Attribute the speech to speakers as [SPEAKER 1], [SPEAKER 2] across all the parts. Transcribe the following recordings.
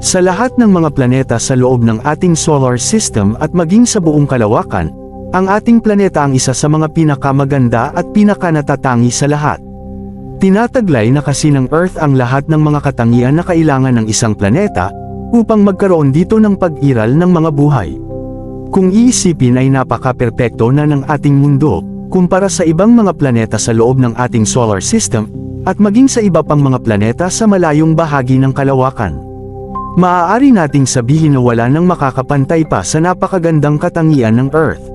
[SPEAKER 1] Sa lahat ng mga planeta sa loob ng ating solar system at maging sa buong kalawakan, ang ating planeta ang isa sa mga pinakamaganda at pinakanatatangi sa lahat. Tinataglay na kasi ng Earth ang lahat ng mga katangian na kailangan ng isang planeta, upang magkaroon dito ng pag-iral ng mga buhay. Kung iisipin ay napaka-perpekto na ng ating mundo, kumpara sa ibang mga planeta sa loob ng ating solar system, at maging sa iba pang mga planeta sa malayong bahagi ng kalawakan. Maaari nating sabihin na wala nang makakapantay pa sa napakagandang katangian ng Earth.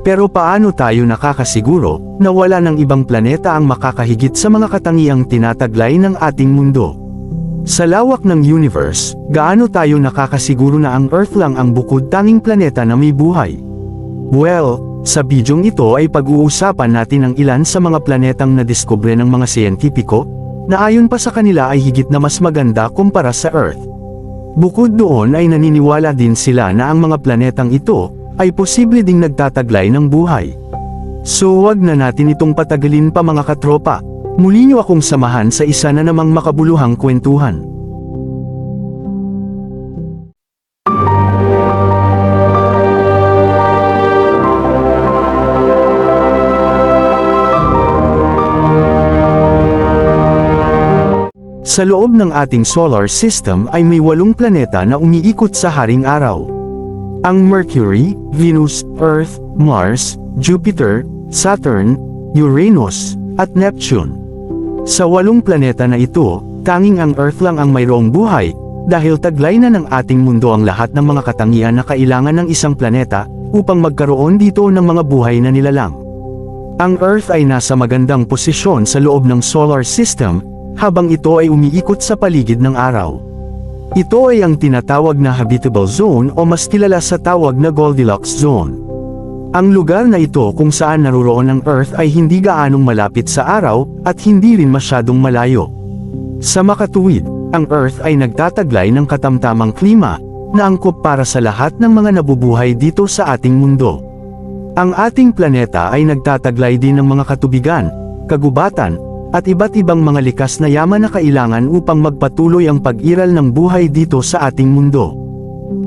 [SPEAKER 1] Pero paano tayo nakakasiguro na wala ng ibang planeta ang makakahigit sa mga katangiang tinataglay ng ating mundo? Sa lawak ng universe, gaano tayo nakakasiguro na ang Earth lang ang bukod tanging planeta na may buhay? Well, sa bidyong ito ay pag-uusapan natin ang ilan sa mga planetang nadiskubre ng mga siyentipiko, na ayon pa sa kanila ay higit na mas maganda kumpara sa Earth. Bukod doon ay naniniwala din sila na ang mga planetang ito, ay posible ding nagtataglay ng buhay. So wag na natin itong patagalin pa mga katropa, muli niyo akong samahan sa isa na namang makabuluhang kwentuhan. Sa loob ng ating solar system ay may walong planeta na umiikot sa haring araw. Ang Mercury, Venus, Earth, Mars, Jupiter, Saturn, Uranus, at Neptune. Sa walong planeta na ito, tanging ang Earth lang ang mayroong buhay, dahil taglay na ng ating mundo ang lahat ng mga katangian na kailangan ng isang planeta, upang magkaroon dito ng mga buhay na nilalang. Ang Earth ay nasa magandang posisyon sa loob ng solar system, habang ito ay umiikot sa paligid ng araw. Ito ay ang tinatawag na habitable zone o mas kilala sa tawag na Goldilocks zone. Ang lugar na ito kung saan naruroon ang Earth ay hindi gaanong malapit sa araw at hindi rin masyadong malayo. Sa makatuwid, ang Earth ay nagtataglay ng katamtamang klima na angkop para sa lahat ng mga nabubuhay dito sa ating mundo. Ang ating planeta ay nagtataglay din ng mga katubigan, kagubatan, at iba't ibang mga likas na yaman na kailangan upang magpatuloy ang pag-iral ng buhay dito sa ating mundo.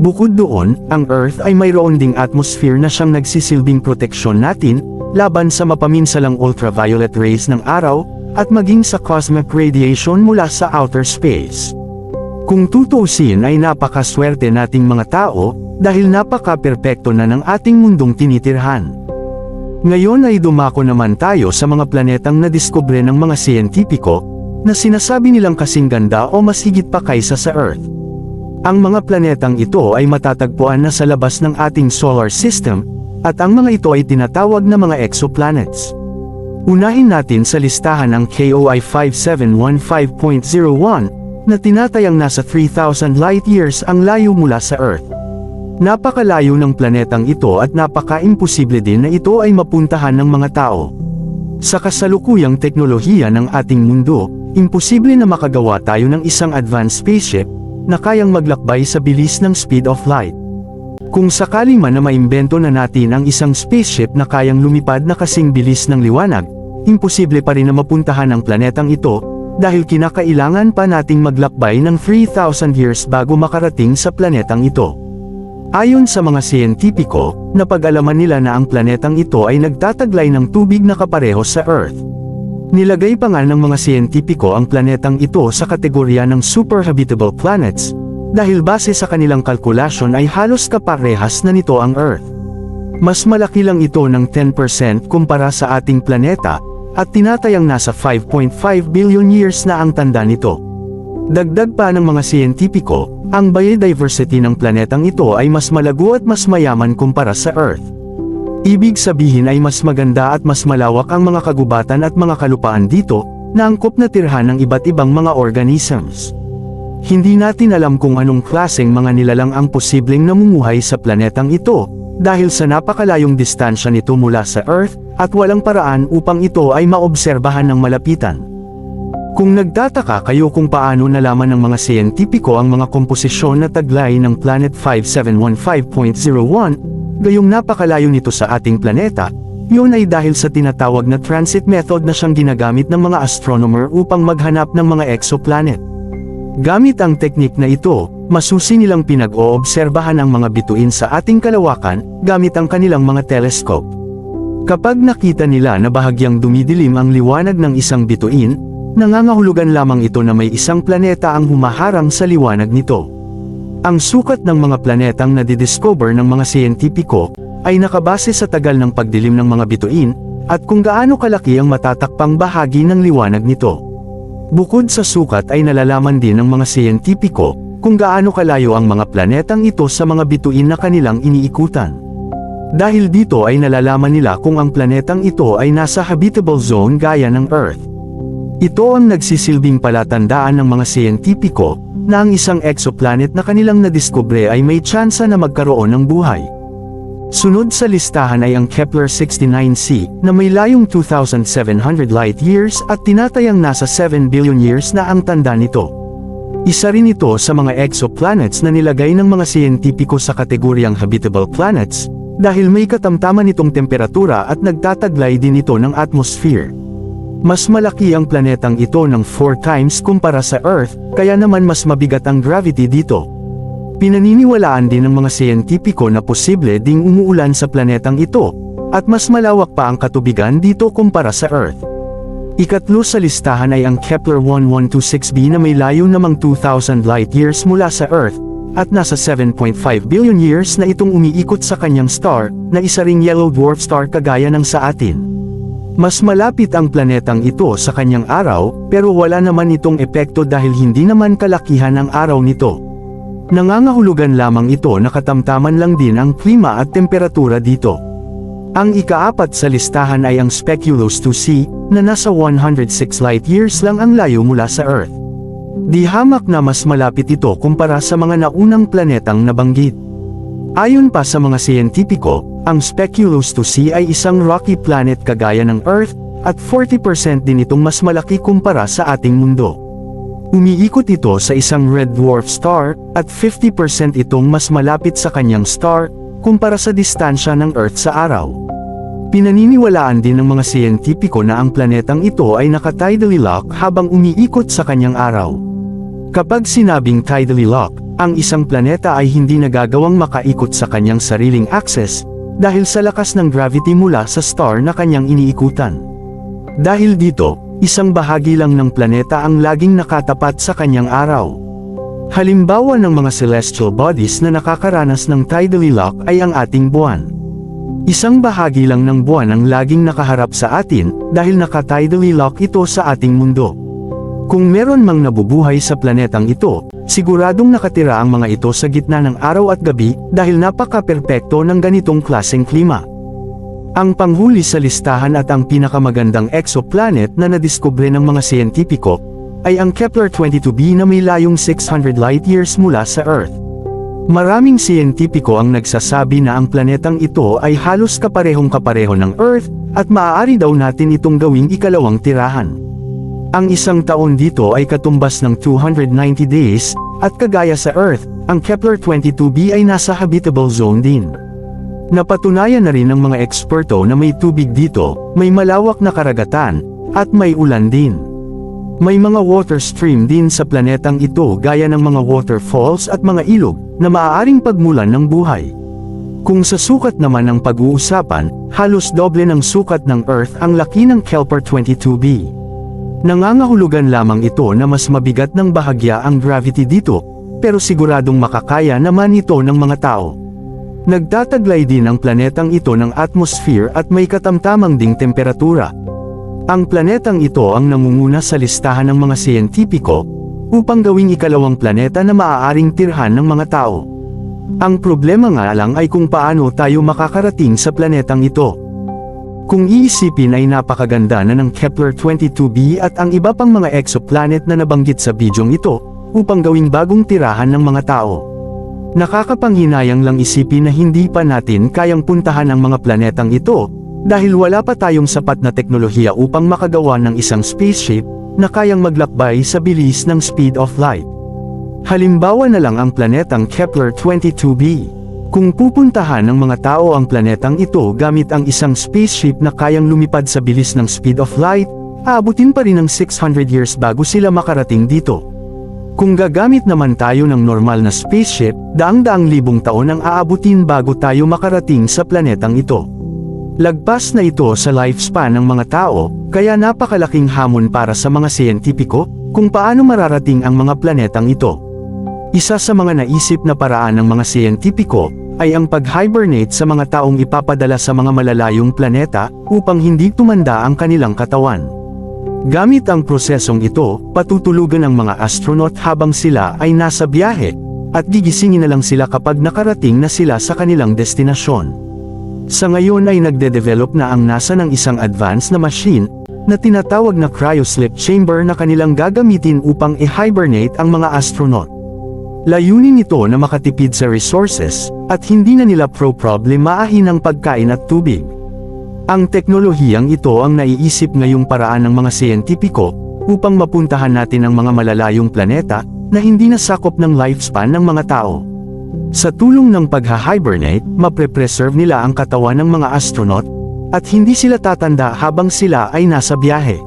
[SPEAKER 1] Bukod doon, ang Earth ay mayroon ding atmosphere na siyang nagsisilbing proteksyon natin, laban sa mapaminsalang ultraviolet rays ng araw, at maging sa cosmic radiation mula sa outer space. Kung tutuusin ay napakaswerte nating mga tao, dahil napaka-perpekto na ng ating mundong tinitirhan. Ngayon ay dumako naman tayo sa mga planetang nadiskubre ng mga siyentipiko, na sinasabi nilang kasing ganda o mas higit pa kaysa sa Earth. Ang mga planetang ito ay matatagpuan na sa labas ng ating solar system, at ang mga ito ay tinatawag na mga exoplanets. Unahin natin sa listahan ang KOI 5715.01, na tinatayang nasa 3,000 light years ang layo mula sa Earth. Napakalayo ng planetang ito at napaka-imposible din na ito ay mapuntahan ng mga tao. Sa kasalukuyang teknolohiya ng ating mundo, imposible na makagawa tayo ng isang advanced spaceship na kayang maglakbay sa bilis ng speed of light. Kung sakali man na maimbento na natin ang isang spaceship na kayang lumipad na kasing bilis ng liwanag, imposible pa rin na mapuntahan ang planetang ito, dahil kinakailangan pa nating maglakbay ng 3,000 years bago makarating sa planetang ito. Ayon sa mga siyentipiko, napag-alaman nila na ang planetang ito ay nagtataglay ng tubig na kapareho sa Earth. Nilagay pa nga ng mga siyentipiko ang planetang ito sa kategorya ng super habitable planets, dahil base sa kanilang kalkulasyon ay halos kaparehas na nito ang Earth. Mas malaki lang ito ng 10% kumpara sa ating planeta, at tinatayang nasa 5.5 billion years na ang tanda nito. Dagdag pa ng mga siyentipiko, ang biodiversity ng planetang ito ay mas malago at mas mayaman kumpara sa Earth. Ibig sabihin ay mas maganda at mas malawak ang mga kagubatan at mga kalupaan dito, na angkop na tirhan ng iba't ibang mga organisms. Hindi natin alam kung anong klaseng mga nilalang ang posibleng namumuhay sa planetang ito, dahil sa napakalayong distansya nito mula sa Earth, at walang paraan upang ito ay maobserbahan ng malapitan. Kung nagtataka kayo kung paano nalaman ng mga siyentipiko ang mga komposisyon na taglay ng Planet 5715.01, gayong napakalayo nito sa ating planeta, yun ay dahil sa tinatawag na transit method na siyang ginagamit ng mga astronomer upang maghanap ng mga exoplanet. Gamit ang teknik na ito, masusi nilang pinag-oobserbahan ang mga bituin sa ating kalawakan gamit ang kanilang mga telescope. Kapag nakita nila na bahagyang dumidilim ang liwanag ng isang bituin, nangangahulugan lamang ito na may isang planeta ang humaharang sa liwanag nito. Ang sukat ng mga planetang nadidiscover ng mga siyentipiko ay nakabase sa tagal ng pagdilim ng mga bituin at kung gaano kalaki ang matatakpang bahagi ng liwanag nito. Bukod sa sukat ay nalalaman din ng mga siyentipiko kung gaano kalayo ang mga planetang ito sa mga bituin na kanilang iniikutan. Dahil dito ay nalalaman nila kung ang planetang ito ay nasa habitable zone gaya ng Earth. Ito ang nagsisilbing palatandaan ng mga siyentipiko na ang isang exoplanet na kanilang nadiskubre ay may tsansa na magkaroon ng buhay. Sunod sa listahan ay ang Kepler-69c na may layong 2,700 light years at tinatayang nasa 7 billion years na ang tanda nito. Isa rin ito sa mga exoplanets na nilagay ng mga siyentipiko sa kategoryang habitable planets dahil may katamtaman itong temperatura at nagtataglay din ito ng atmosphere. Mas malaki ang planetang ito ng 4 times kumpara sa Earth, kaya naman mas mabigat ang gravity dito. Pinaniniwalaan din ng mga siyentipiko na posible ding umuulan sa planetang ito, at mas malawak pa ang katubigan dito kumpara sa Earth. Ikatlo sa listahan ay ang Kepler-1126b na may layo namang 2,000 light years mula sa Earth, at nasa 7.5 billion years na itong umiikot sa kanyang star, na isa ring yellow dwarf star kagaya ng sa atin. Mas malapit ang planetang ito sa kanyang araw, pero wala naman itong epekto dahil hindi naman kalakihan ang araw nito. Nangangahulugan lamang ito na katamtaman lang din ang klima at temperatura dito. Ang ikaapat sa listahan ay ang Speculoos 2c, na nasa 106 light years lang ang layo mula sa Earth. Di hamak na mas malapit ito kumpara sa mga naunang planetang nabanggit. Ayon pa sa mga siyentipiko, ang Speculoos 2c ay isang rocky planet kagaya ng Earth, at 40% din itong mas malaki kumpara sa ating mundo. Umiikot ito sa isang red dwarf star, at 50% itong mas malapit sa kanyang star, kumpara sa distansya ng Earth sa araw. Pinaniniwalaan din ng mga siyentipiko na ang planetang ito ay naka-tidally lock habang umiikot sa kanyang araw. Kapag sinabing tidally lock, ang isang planeta ay hindi nagagawang makaikot sa kanyang sariling axis, dahil sa lakas ng gravity mula sa star na kanyang iniikutan. Dahil dito, isang bahagi lang ng planeta ang laging nakatapat sa kanyang araw. Halimbawa ng mga celestial bodies na nakakaranas ng tidally lock ay ang ating buwan. Isang bahagi lang ng buwan ang laging nakaharap sa atin dahil naka-tidally lock ito sa ating mundo. Kung meron mang nabubuhay sa planetang ito, siguradong nakatira ang mga ito sa gitna ng araw at gabi dahil napaka-perpekto ng ganitong klaseng klima. Ang panghuli sa listahan at ang pinakamagandang exoplanet na nadiskubre ng mga siyentipiko ay ang Kepler-22b na may layong 600 light years mula sa Earth. Maraming siyentipiko ang nagsasabi na ang planetang ito ay halos kaparehong kapareho ng Earth at maaari daw natin itong gawing ikalawang tirahan. Ang isang taon dito ay katumbas ng 290 days, at kagaya sa Earth, ang Kepler-22b ay nasa habitable zone din. Napatunayan na rin ng mga eksperto na may tubig dito, may malawak na karagatan, at may ulan din. May mga water stream din sa planetang ito gaya ng mga waterfalls at mga ilog na maaaring pagmulan ng buhay. Kung sa sukat naman ang pag-uusapan, halos doble ng sukat ng Earth ang laki ng Kepler-22b. Nangangahulugan lamang ito na mas mabigat ng bahagya ang gravity dito, pero siguradong makakaya naman ito ng mga tao. Nagtataglay din ang planetang ito ng atmosphere at may katamtamang ding temperatura. Ang planetang ito ang nangunguna sa listahan ng mga siyentipiko, upang gawing ikalawang planeta na maaaring tirhan ng mga tao. Ang problema nga lang ay kung paano tayo makakarating sa planetang ito. Kung iisipin ay napakaganda na ng Kepler-22b at ang iba pang mga exoplanet na nabanggit sa bidyong ito, upang gawing bagong tirahan ng mga tao. Nakakapanghinayang lang isipin na hindi pa natin kayang puntahan ang mga planetang ito, dahil wala pa tayong sapat na teknolohiya upang makagawa ng isang spaceship, na kayang maglakbay sa bilis ng speed of light. Halimbawa na lang ang planetang Kepler-22b. Kung pupuntahan ng mga tao ang planetang ito gamit ang isang spaceship na kayang lumipad sa bilis ng speed of light, aabutin pa rin ng 600 years bago sila makarating dito. Kung gagamit naman tayo ng normal na spaceship, daang-daang libong taon ang aabutin bago tayo makarating sa planetang ito. Lagpas na ito sa lifespan ng mga tao, kaya napakalaking hamon para sa mga siyentipiko, kung paano mararating ang mga planetang ito. Isa sa mga naisip na paraan ng mga siyentipiko, ay ang pag-hibernate sa mga taong ipapadala sa mga malalayong planeta, upang hindi tumanda ang kanilang katawan. Gamit ang prosesong ito, patutulugan ang mga astronaut habang sila ay nasa biyahe, at gigisingin na lang sila kapag nakarating na sila sa kanilang destinasyon. Sa ngayon ay nagde-develop na ang NASA ng isang advanced na machine, na tinatawag na cryosleep chamber na kanilang gagamitin upang i-hibernate ang mga astronaut. Layunin nito na makatipid sa resources, at hindi na nila pro-problem maahin ang pagkain at tubig. Ang teknolohiyang ito ang naiisip ngayong paraan ng mga siyentipiko, upang mapuntahan natin ang mga malalayong planeta, na hindi nasakop ng lifespan ng mga tao. Sa tulong ng pagha-hibernate, mapre-preserve nila ang katawan ng mga astronaut, at hindi sila tatanda habang sila ay nasa biyahe.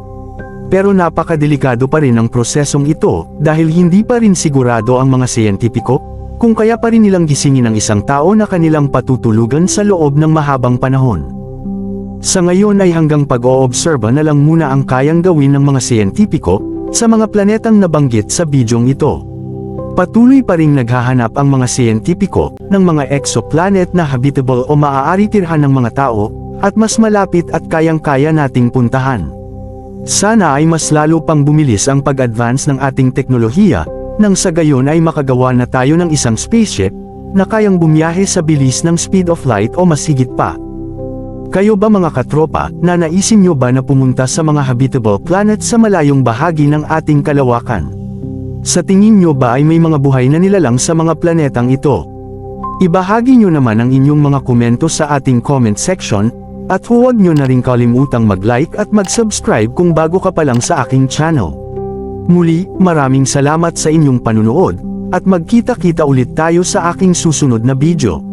[SPEAKER 1] Pero napakadelikado pa rin ang prosesong ito, dahil hindi pa rin sigurado ang mga siyentipiko, kung kaya pa rin nilang gisingin ang isang tao na kanilang patutulugan sa loob ng mahabang panahon. Sa ngayon ay hanggang pag-oobserba na lang muna ang kayang gawin ng mga siyentipiko, sa mga planetang nabanggit sa bidyong ito. Patuloy pa ring naghahanap ang mga siyentipiko, ng mga exoplanet na habitable o maaari tirhan ng mga tao, at mas malapit at kayang-kaya nating puntahan. Sana ay mas lalo pang bumilis ang pag-advance ng ating teknolohiya, nang sa gayon ay makagawa na tayo ng isang spaceship, na kayang bumiyahe sa bilis ng speed of light o mas higit pa. Kayo ba mga katropa, na naisin nyo ba na pumunta sa mga habitable planet sa malayong bahagi ng ating kalawakan? Sa tingin nyo ba ay may mga buhay na nilalang sa mga planetang ito? Ibahagi nyo naman ang inyong mga komento sa ating comment section, at huwag nyo na rin kalimutang mag-like at mag-subscribe kung bago ka pa lang sa aking channel. Muli, maraming salamat sa inyong panunood, at magkita-kita ulit tayo sa aking susunod na video.